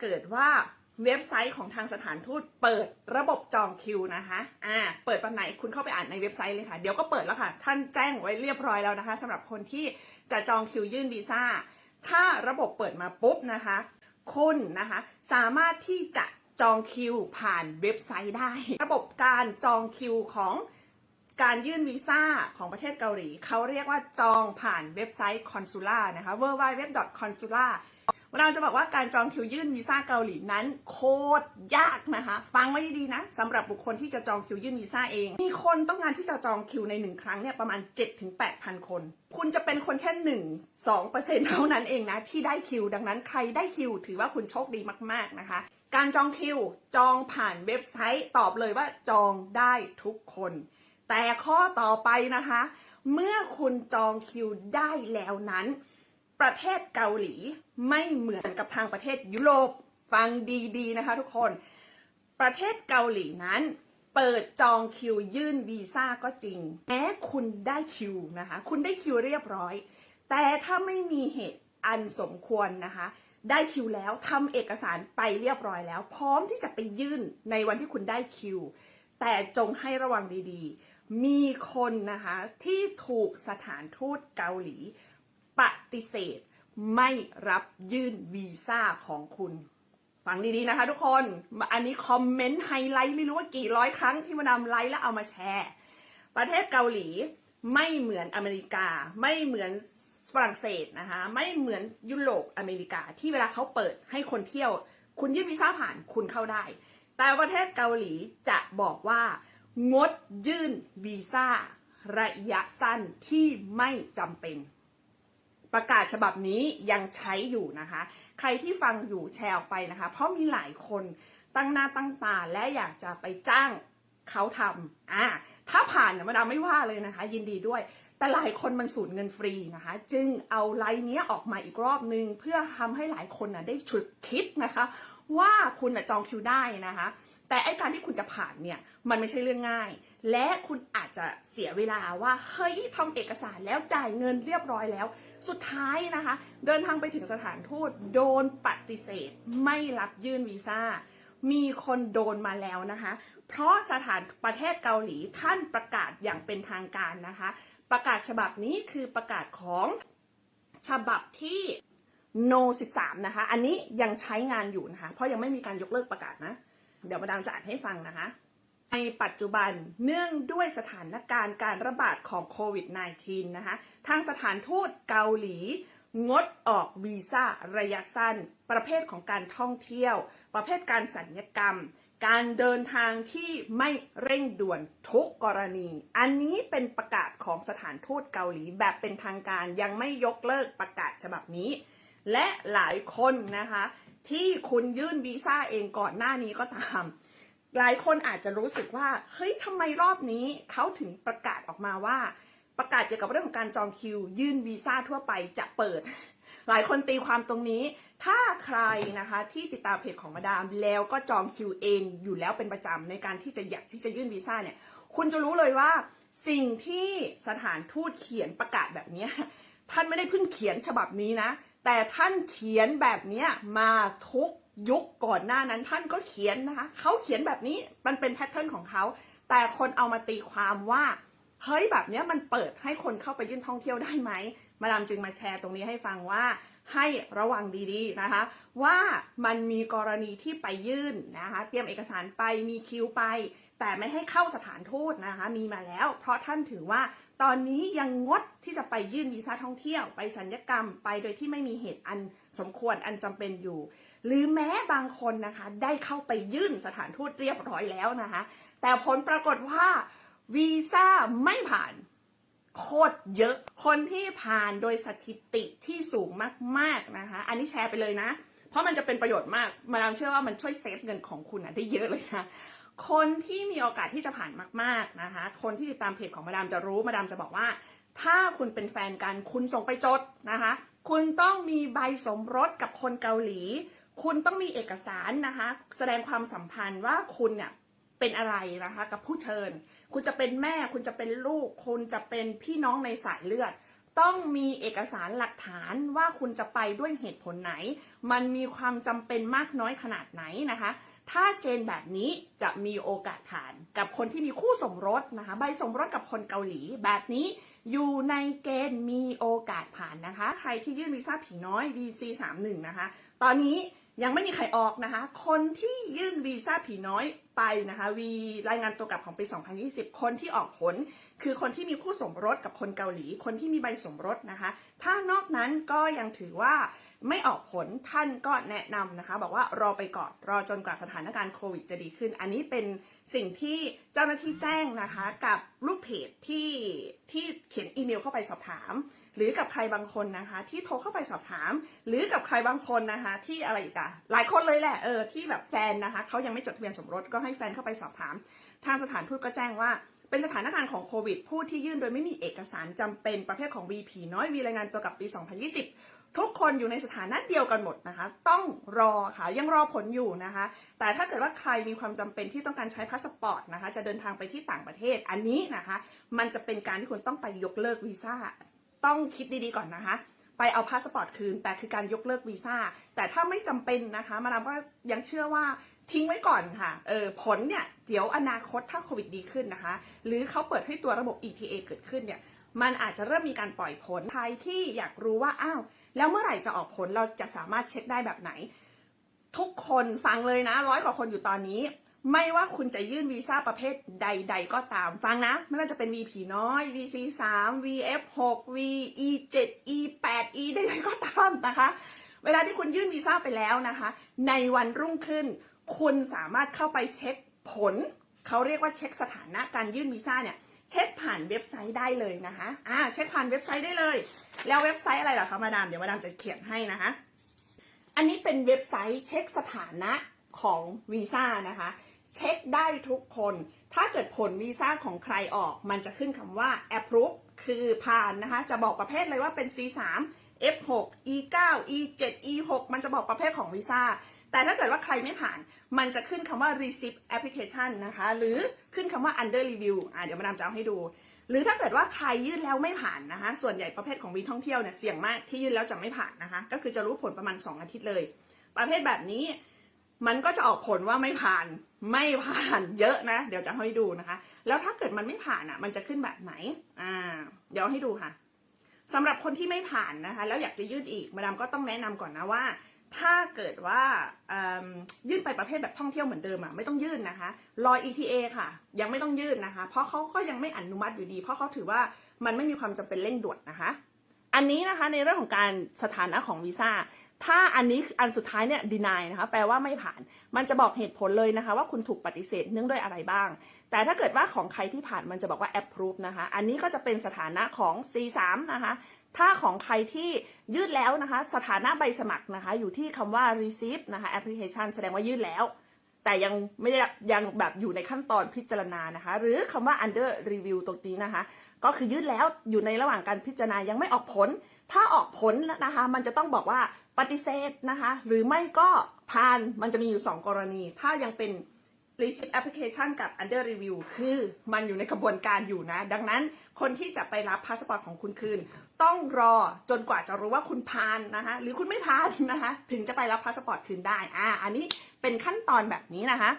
เกิดว่าเว็บไซต์ของทางสถานทูตเปิดระบบจองคิวนะคะอ่าเปิดวันไหนคุณเข้าไปอ่านในเว็บไซต์เลยค่ะ เดี๋ยวก็เปิดแล้วค่ะ ท่านแจ้งไว้เรียบร้อยแล้วนะคะสำหรับคนที่จะจองคิวยื่นวีซ่า ถ้าระบบเปิดมาปุ๊บนะคะ คุณนะคะสามารถที่จะจองคิวผ่านเว็บไซต์ได้ ระบบการจองคิวของการยื่นวีซ่าของประเทศเกาหลี เขาเรียกว่าจองผ่านเว็บไซต์ Consula นะคะ www.consular เราจะบอกว่าการจองคิวยื่นวีซ่าเกาหลีนั้น โคตรยากนะคะ ฟังไว้ดีๆนะสำหรับบุคคลที่จะจองคิวยื่นวีซ่าเอง มีคนต้องการที่จะจองคิวในหนึ่งครั้งเนี่ยประมาณ 7-8,000 คน คุณจะเป็นคนแค่หนึ่งสองเปอร์เซ็นต์เท่านั้นเองนะที่ได้คิว ดังนั้นใครได้คิว ถือว่าคุณโชคดีมากๆนะคะการจองคิว จองผ่านเว็บไซต์ตอบเลยว่าจองได้ทุกคน แต่ข้อต่อไปนะคะ เมื่อคุณจองคิวได้แล้วนั้น ประเทศเกาหลีไม่เหมือนกับทางประเทศยุโรปฟังดีๆนะคะทุกคน ประเทศเกาหลีนั้น เปิดจองคิวยื่นวีซ่าก็จริงแม้คุณได้คิวนะคะ คุณได้คิวเรียบร้อย แต่ถ้าไม่มีเหตุอันสมควรนะคะ ได้คิวแล้วทำเอกสารไปเรียบร้อยแล้ว พร้อมที่จะไปยื่นในวันที่คุณได้คิว แต่จงให้ระวังดีๆ มีคนนะคะที่ถูกสถานทูตเกาหลี ฏิเสธ ไม่รับยื่นวีซ่าของคุณฟังดีๆนะคะทุกคน อันนี้คอมเมนต์ไฮไลท์ไม่รู้ว่ากี่ร้อยครั้งที่มานำไลค์แล้วเอามาแชร์ ประเทศเกาหลีไม่เหมือนอเมริกา ไม่เหมือนฝรั่งเศสนะคะไม่เหมือนยุโรปอเมริกา ที่เวลาเขาเปิดให้คนเที่ยว คุณยื่นวีซ่าผ่านคุณเข้าได้ แต่ประเทศเกาหลีจะบอกว่า งดยื่นวีซ่าระยะสั้นที่ไม่จำเป็น ประกาศฉบับนี้ยังใช้อยู่นะคะ ใครที่ฟังอยู่แชร์ออกไปนะคะ เพราะมีหลายคนตั้งหน้าตั้งตาและอยากจะไปจ้างเขาทำอ่าถ้าผ่านเนี่ยมาดามไม่ว่าเลยนะคะ ยินดีด้วย แต่หลายคนมันสูญเงินฟรีนะคะ จึงเอาไลน์นี้ออกมาอีกรอบนึง เพื่อทำให้หลายคนนะได้ฉุดคิดนะคะ ว่าคุณนะจองคิวได้นะคะ แต่ไอการที่คุณจะผ่านเนี่ยมันไม่ใช่เรื่องง่าย และคุณอาจจะเสียเวลาว่าเฮ้ยทำเอกสารแล้วจ่ายเงินเรียบร้อยแล้ว สุดท้ายนะคะ เดินทางไปถึงสถานทูตโดนปฏิเสธ ไม่รับยื่นวีซ่า มีคนโดนมาแล้วนะคะ เพราะสถานประเทศเกาหลีท่านประกาศอย่างเป็นทางการนะคะ ประกาศฉบับนี้คือประกาศของฉบับที่ no 13 นะคะ อันนี้ยังใช้งานอยู่นะคะ เพราะยังไม่มีการยกเลิกประกาศนะ เดี๋ยวมาดามจะอ่านให้ฟังนะคะ ในปัจจุบันเนื่องด้วยสถานการณ์การระบาดของโควิด -19 นะคะ ทางสถานทูตเกาหลี งดออกวีซ่าระยะสั้น ประเภทของการท่องเที่ยว ประเภทการสัญญกรรม การเดินทางที่ไม่เร่งด่วนทุกกรณี อันนี้เป็นประกาศของสถานทูตเกาหลีแบบเป็นทางการยังไม่ยกเลิกประกาศฉบับนี้ และหลายคนนะคะที่คุณยื่นวีซ่าเองก่อนหน้านี้ก็ตามหลายคนอาจจะรู้สึกว่า เฮ้ยทำไมรอบนี้เขาถึงประกาศออกมาว่า ประกาศเกี่ยวกับเรื่องของการจองคิว ยื่นวีซ่าทั่วไปจะเปิด หลายคนตีความตรงนี้ ถ้าใครนะคะที่ติดตามเพจของมาดาม แล้วก็จองคิวเองอยู่แล้วเป็นประจำในการที่จะอยากที่จะยื่นวีซ่าเนี่ย คุณจะรู้เลยว่าสิ่งที่สถานทูตเขียนประกาศแบบนี้ท่านไม่ได้เพิ่งเขียนฉบับนี้นะ แต่ท่านเขียนแบบนี้มาทุกยุคก่อนหน้านั้นท่านก็เขียนนะคะเขาเขียนแบบนี้มันเป็นแพทเทิร์นของเขา แต่คนเอามาตีความว่า เฮ้ยแบบเนี้ยมันเปิดให้คนเข้าไปยื่นท่องเที่ยวได้ไหม มาดามจึงมาแชร์ตรงนี้ให้ฟังว่าให้ระวังดีๆนะคะ ว่ามันมีกรณีที่ไปยื่นนะคะเตรียมเอกสารไปมีคิวไป แต่ไม่ให้เข้าสถานทูตนะคะมีมาแล้ว เพราะท่านถือว่าตอนนี้ยังงดที่จะไปยื่นวีซ่าท่องเที่ยวไปสัญญกรรมไปโดยที่ไม่มีเหตุอันสมควรอันจำเป็นอยู่ หรือแม้บางคนนะคะได้เข้าไปยื่นสถานทูตเรียบร้อยแล้วนะคะ แต่ผลปรากฏว่า วีซ่าไม่ผ่านโคตรเยอะ คนที่ผ่านโดยสถิติที่สูงมากๆนะคะ อันนี้แชร์ไปเลยนะ เพราะมันจะเป็นประโยชน์มาก มาดามเชื่อว่ามันช่วยเซฟเงินของคุณนะได้เยอะเลยนะ คนที่มีโอกาสที่จะผ่านมากๆนะคะ คนที่ติดตามเพจของมาดามจะรู้ มาดามจะบอกว่า ถ้าคุณเป็นแฟนกันคุณส่งไปจดนะคะ คุณต้องมีใบสมรสกับคนเกาหลี คุณต้องมีเอกสารนะคะ แสดงความสัมพันธ์ว่าคุณเนี่ยเป็นอะไรนะคะกับผู้เชิญ คุณจะเป็นแม่ คุณจะเป็นลูก คุณจะเป็นพี่น้องในสายเลือด ต้องมีเอกสารหลักฐานว่าคุณจะไปด้วยเหตุผลไหน มันมีความจำเป็นมากน้อยขนาดไหนนะคะ ถ้าเกณฑ์แบบนี้จะมีโอกาสผ่าน กับคนที่มีคู่สมรสนะคะ ใบสมรสกับคนเกาหลีแบบนี้อยู่ในเกณฑ์มีโอกาสผ่านนะคะ ใครที่ยื่นวีซ่าผีน้อย VC31 นะคะ ตอนนี้ ยังไม่มีใครออกนะคะ คนที่ยื่นวีซ่าผีน้อยไปนะคะ วีรายงานตัวกลับของปี 2020 คนที่ออกผล คือคนที่มีคู่สมรสกับคนเกาหลี คนที่มีใบสมรสนะคะ ถ้านอกนั้นก็ยังถือว่าไม่ออกผลท่านก็แนะนำนะคะ บอกว่ารอไปก่อนรอจนกว่าสถานการณ์โควิดจะดีขึ้น อันนี้เป็นสิ่งที่เจ้าหน้าที่แจ้งนะคะ กับลูกเพจที่ที่เขียนอีเมลเข้าไปสอบถาม หรือกับใครบางคนนะคะ ที่โทรเข้าไปสอบถาม หรือกับใครบางคนนะคะ ที่อะไรอีกอะหลายคนเลยแหละเออที่แบบแฟนนะคะเขายังไม่จดทะเบียนสมรสก็ให้แฟนเข้าไปสอบถาม ทางสถานทูตก็แจ้งว่าเป็นสถานการณ์ของโควิด ผู้ที่ยื่นโดยไม่มีเอกสารจำเป็นประเภทของ VP น้อยวีรายงานตัวกับปี 2020 ทุกคนอยู่ในสถานะเดียวกันหมดนะคะ ต้องรอค่ะ ยังรอผลอยู่นะคะ แต่ถ้าเกิดว่าใครมีความจำเป็นที่ต้องการใช้พาสปอร์ตนะคะ จะเดินทางไปที่ต่างประเทศอันนี้นะคะ มันจะเป็นการที่คุณต้องไปยกเลิกวีซ่า ต้องคิดดีๆก่อนนะคะ ไปเอาพาสปอร์ตคืน แต่คือการยกเลิกวีซ่า แต่ถ้าไม่จำเป็นนะคะ มาดามก็ยังเชื่อว่าทิ้งไว้ก่อนค่ะ เออผลเนี่ย เดี๋ยวอนาคตถ้าโควิดดีขึ้นนะคะ หรือเขาเปิดให้ตัวระบบ ETA เกิดขึ้นเนี่ย มันอาจจะเริ่มมีการปล่อยผลใครที่อยากรู้ว่า อ้าว แล้วเมื่อไหร่จะออกผล เราจะสามารถเช็คได้แบบไหน ทุกคนฟังเลยนะ ร้อยกว่าคนอยู่ตอนนี้ ไม่ว่าคุณจะยื่นวีซ่าประเภทใด ๆ ก็ตามฟังนะ ไม่ว่าจะเป็น VP น้อย VC 3 VF 6 VE 7 E 8 E ใดๆก็ตามนะคะ เวลาที่คุณยื่นวีซ่าไปแล้วนะคะ ในวันรุ่งขึ้น คุณสามารถเข้าไปเช็คผล เขาเรียกว่าเช็คสถานะการยื่นวีซ่าเนี่ยเช็คผ่านเว็บไซต์ได้เลยนะคะอ่าเช็คผ่านเว็บไซต์ได้เลย แล้วเว็บไซต์อะไรเหรอคะมาดามเดี๋ยวมาดามจะเขียนให้นะคะ อันนี้เป็นเว็บไซต์เช็คสถานะของวีซ่านะคะ เช็คได้ทุกคน ถ้าเกิดผลวีซ่าของใครออก มันจะขึ้นคำว่า approve คือผ่านนะคะ จะบอกประเภทเลยว่าเป็น C3 F6 E9 E7 E6 มันจะบอกประเภทของวีซ่า แต่ถ้าเกิดว่าใครไม่ผ่าน มันจะขึ้นคำว่า receipt application นะคะ หรือขึ้นคำว่า under review อะเดี๋ยวมาดามจะเอาให้ดู หรือถ้าเกิดว่าใครยื่นแล้วไม่ผ่านนะคะ ส่วนใหญ่ประเภทของวีท่องเที่ยวเนี่ยเสี่ยงมากที่ยื่นแล้วจะไม่ผ่านนะคะ ก็คือจะรู้ผลประมาณ 2 อาทิตย์เลย ประเภทแบบนี้ มันก็จะออกผลว่าไม่ผ่านไม่ผ่านเยอะนะ เดี๋ยวจะให้ดูนะคะ แล้วถ้าเกิดมันไม่ผ่านอะ มันจะขึ้นแบบไหนอ่าเดี๋ยวให้ดูค่ะสำหรับคนที่ไม่ผ่านนะคะ แล้วอยากจะยื่นอีกมาดามก็ต้องแนะนำก่อนนะว่า ถ้าเกิดว่ายื่นไปประเภทแบบท่องเที่ยวเหมือนเดิมอะไม่ต้องยื่นนะคะรอ ETA ค่ะ ยังไม่ต้องยื่นนะคะ เพราะเขาก็ยังไม่อนุมัติอยู่ดี เพราะเขาถือว่ามันไม่มีความจำเป็นเร่งด่วนนะคะ อันนี้นะคะในเรื่องของการสถานะของวีซ่า ถ้าอันนี้ออันสุดท้ายเนี่ย deny นะคะ แปลว่าไม่ผ่าน มันจะบอกเหตุผลเลยนะคะ ว่าคุณถูกปฏิเสธเนื่องด้วยอะไรบ้าง แต่ถ้าเกิดว่าของใครที่ผ่านมันจะบอกว่า approve นะคะ อันนี้ก็จะเป็นสถานะของ C3 นะคะ ถ้าของใครที่ยื่นแล้วนะคะ สถานะใบสมัครนะคะ อยู่ที่คำว่า receive นะคะ application แสดงว่ายื่นแล้ว แต่ยังไม่ได้ยังแบบอยู่ในขั้นตอนพิจารณานะคะ หรือคำว่า under review ตรงนี้นะคะ ก็คือยื่นแล้วอยู่ในระหว่างการพิจารณายังไม่ออกผล ถ้าออกผลนะคะ มันจะต้องบอกว่า ปฏิเสธนะคะ หรือไม่ก็ผ่านมันจะมีอยู่ 2 กรณี ถ้ายังเป็น receipt application กับ under review คือมันอยู่ในกระบวนการอยู่นะ ดังนั้นคนที่จะไปรับพาสปอร์ตของคุณคืน ต้องรอจนกว่าจะรู้ว่าคุณผ่านนะคะ หรือคุณไม่ผ่านนะคะ ถึงจะไปรับพาสปอร์ตคืนได้ อ่า อันนี้เป็นขั้นตอนแบบนี้นะคะ